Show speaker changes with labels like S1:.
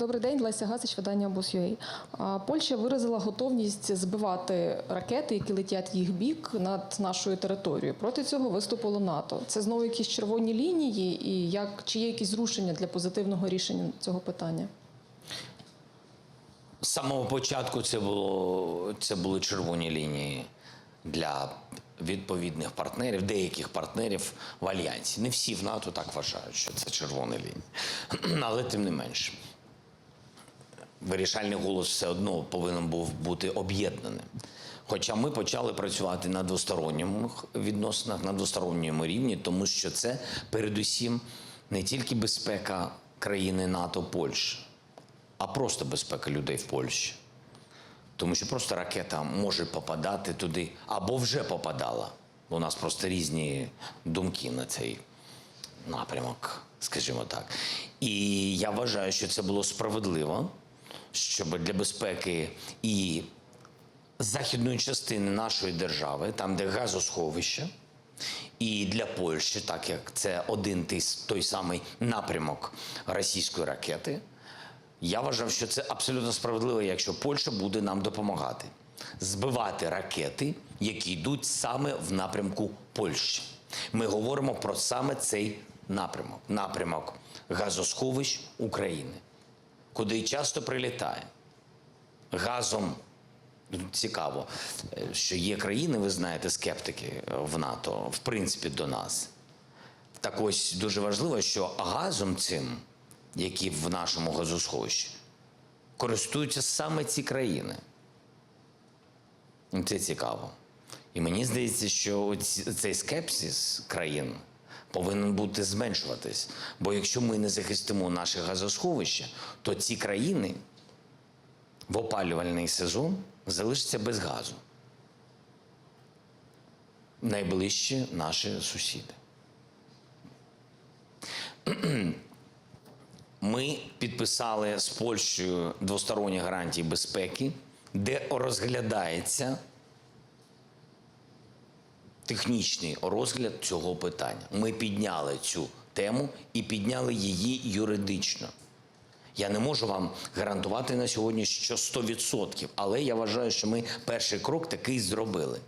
S1: Добрий день, Леся Гасич, видання Бус.ua. Польща виразила готовність збивати ракети, які летять в їх бік над нашою територією. Проти цього виступило НАТО. Це знову якісь червоні лінії, і як чи є якісь зрушення для позитивного рішення цього питання?
S2: З самого початку це було це були червоні лінії для відповідних партнерів, деяких партнерів в альянсі. Не всі в НАТО так вважають, що це червоні лінії. Але тим не менше, вирішальний голос все одно повинен був бути об'єднаним. Хоча ми почали працювати на двосторонніх відносинах, на двосторонньому рівні, тому що це передусім не тільки безпека країни НАТО Польщі, а просто безпека людей в Польщі. Тому що просто ракета може попадати туди або вже попадала. У нас просто різні думки на цей напрямок, скажімо так. І я вважаю, що це було справедливо, щоб для безпеки і західної частини нашої держави, там, де газосховище, і для Польщі, так як це один той, самий напрямок російської ракети, я вважав, що це абсолютно справедливо, якщо Польща буде нам допомагати збивати ракети, які йдуть саме в напрямку Польщі. Ми говоримо про саме цей напрямок напрямок газосховищ України, куди часто прилітає газом. Цікаво, е, що є країни, ви знаєте, скептики в НАТО, в принципі, до нас. Так ось дуже важливо, що газом цим, який в нашому газосховищі, користуються саме ці країни. Це цікаво. І мені здається, що цей скепсис країн повинен бути зменшуватись. Бо якщо ми не захистимо наше газосховище, то ці країни в опалювальний сезон залишаться без газу. Найближчі наші сусіди. Ми підписали з Польщею двосторонні гарантії безпеки, де розглядається технічний розгляд цього питання. Ми підняли цю тему і підняли її юридично. Я не можу вам гарантувати на сьогодні, що 100%, але я вважаю, що ми перший крок такий зробили.